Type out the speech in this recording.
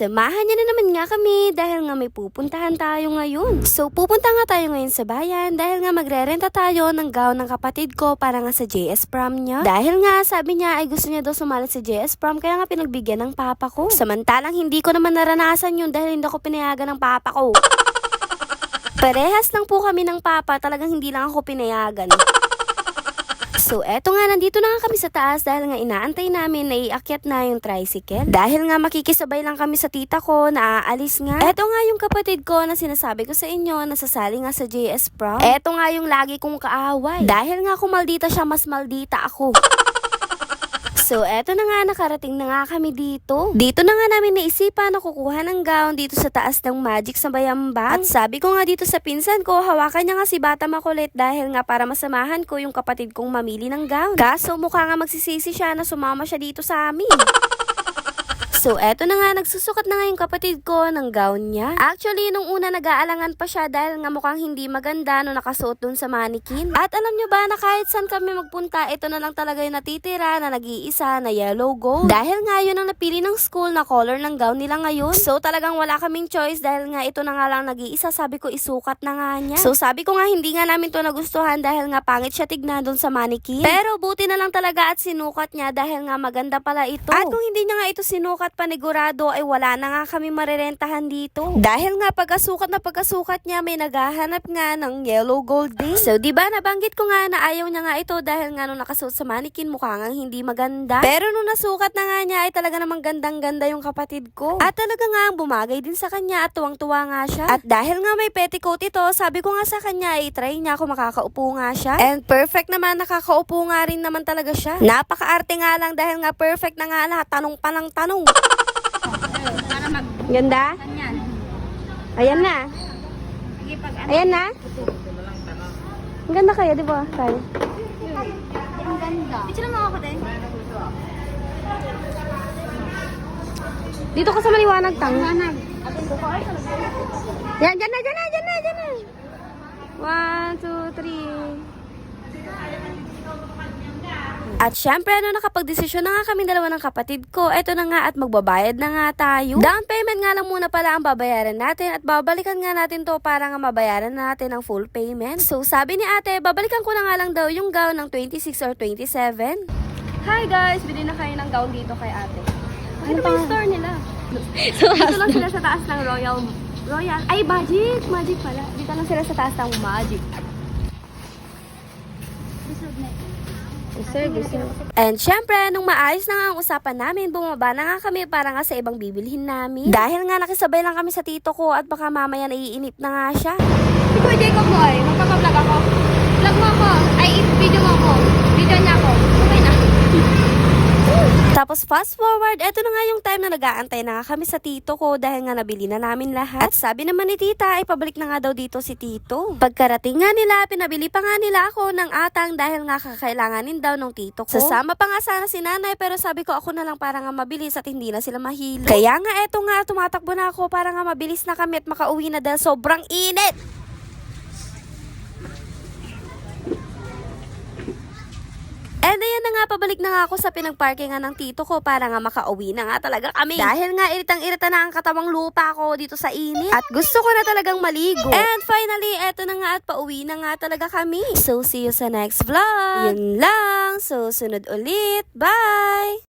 Samahan niyo na naman nga kami dahil nga may pupuntahan tayo ngayon. So pupunta nga tayo ngayon sa bayan dahil nga magrerenta tayo ng gown ng kapatid ko para nga sa JS prom niya. Dahil nga sabi niya ay gusto niya daw sumali sa JS prom kaya nga pinagbigyan ng papa ko. Samantalang hindi ko naman naranasan yun dahil hindi ako pinayagan ng papa ko. Parehas lang po kami ng papa, talagang hindi lang ako pinayagan. So, eto nga, nandito na nga kami sa taas dahil nga inaantay namin na iakyat na yung tricycle. Dahil nga makikisabay lang kami sa tita ko na aalis nga. Eto nga yung kapatid ko na sinasabi ko sa inyo na sasali nga sa JS Prom. Eto nga yung lagi kong kaaway. Dahil nga kung maldita siya, mas maldita ako. So, eto na nga, nakarating na nga kami dito. Dito na nga namin naisipan na kukuha ng gown dito sa taas ng Magic sa Bayamba. At sabi ko nga dito sa pinsan ko, hawakan niya nga si Bata Makulit dahil nga para masamahan ko yung kapatid kong mamili ng gown. Kaso mukha nga magsisisi siya na sumama siya dito sa amin. So, eto na nga, nagsusukat na nga yung kapatid ko ng gown niya. Actually, nung una nag-aalangan pa siya dahil nga mukhang hindi maganda nung nakasuot dun sa mannequin. At alam nyo ba na kahit saan kami magpunta, ito na lang talaga yung natitira na nag-iisa na yellow gold. Dahil nga yun ang napili ng school na color ng gown nila ngayon. So, talagang wala kaming choice dahil nga ito na nga lang nag-iisa. Sabi ko, isukat na nga niya. So, sabi ko nga, hindi nga namin to nagustuhan dahil nga pangit siya tignan dun sa mannequin. Pero buti na lang talaga at sinukat niya dahil nga maganda pala ito. At kung hindi niya nga ito sinukat panigurado ay wala na nga kami marerentahan dito. Dahil nga pagkasukat na pagkasukat niya may naghahanap nga ng yellow gold din. So di ba nabanggit ko nga na ayaw niya nga ito dahil nga nung nakasuot sa mannequin mukha nga hindi maganda. Pero nung nasukat na nga niya ay talaga namang gandang ganda yung kapatid ko. At talaga nga bumagay din sa kanya at tuwang-tuwa nga siya. At dahil nga may petticoat ito, sabi ko nga sa kanya ay try niya kung makakaupo nga siya. And perfect naman nakakaupo nga rin naman talaga siya. Napakaarte nga lang dahil nga perfect na nga lahat. Tanong pa ng tanong. Para mag Ganda? yan. Ayan na. Ano. Ayan na. Ang ganda kaya, di ba? Tayo. Ang ganda. Picture mo ako din. Dito ka sa maliwanag, tang. Yan, dyan na, dyan na, dyan na, dyan na. One, two, three. At syempre, ano, nakapag-desisyon na nga kami dalawa ng kapatid ko. Eto na nga at magbabayad na nga tayo. Down payment nga lang muna pala ang babayaran natin at babalikan nga natin to para nga mabayaran na natin ang full payment. So, sabi ni ate, babalikan ko na nga lang daw yung gown ng 26 or 27. Hi guys! Bili na kayo ng gown dito kay ate. Ano ba yung store nila? Dito lang sila sa taas ng Royal... Royal... Ay, Magic! Magic pala. Dito lang sila sa taas ng Magic. And syempre, nung maayos na nga ang usapan namin, bumaba na nga kami para nga sa ibang bibilhin namin. Dahil nga nakisabay lang kami sa tito ko at baka mamaya naiinip na nga siya. Si Kuya Jacob mo ay, magpapablog ako. Vlog mo ako. Ay, video mo ako. Video niya ako. Okay na. Tapos fast forward, eto na nga yung time na nag-aantay na nga kami sa tito ko dahil nga nabili na namin lahat. At sabi naman ni tita ay pabalik na nga daw dito si tito. Pagkarating nga nila, pinabili pa nga nila ako ng atang dahil nga kakailanganin daw ng tito ko. Sasama pa nga sana si nanay pero sabi ko ako na lang para nga mabilis at hindi na sila mahilo. Kaya nga eto nga, tumatakbo na ako para nga mabilis na kami at makauwi na dahil sobrang init. Pabalik na nga ako sa pinagparkingan ng tito ko para nga makauwi na nga talaga kami. Dahil nga iritang-irita na ang katawang lupa ko dito sa init. At gusto ko na talagang maligo. And finally, eto na nga at pauwi na nga talaga kami. So see you sa next vlog. Yun lang. So sunod ulit. Bye!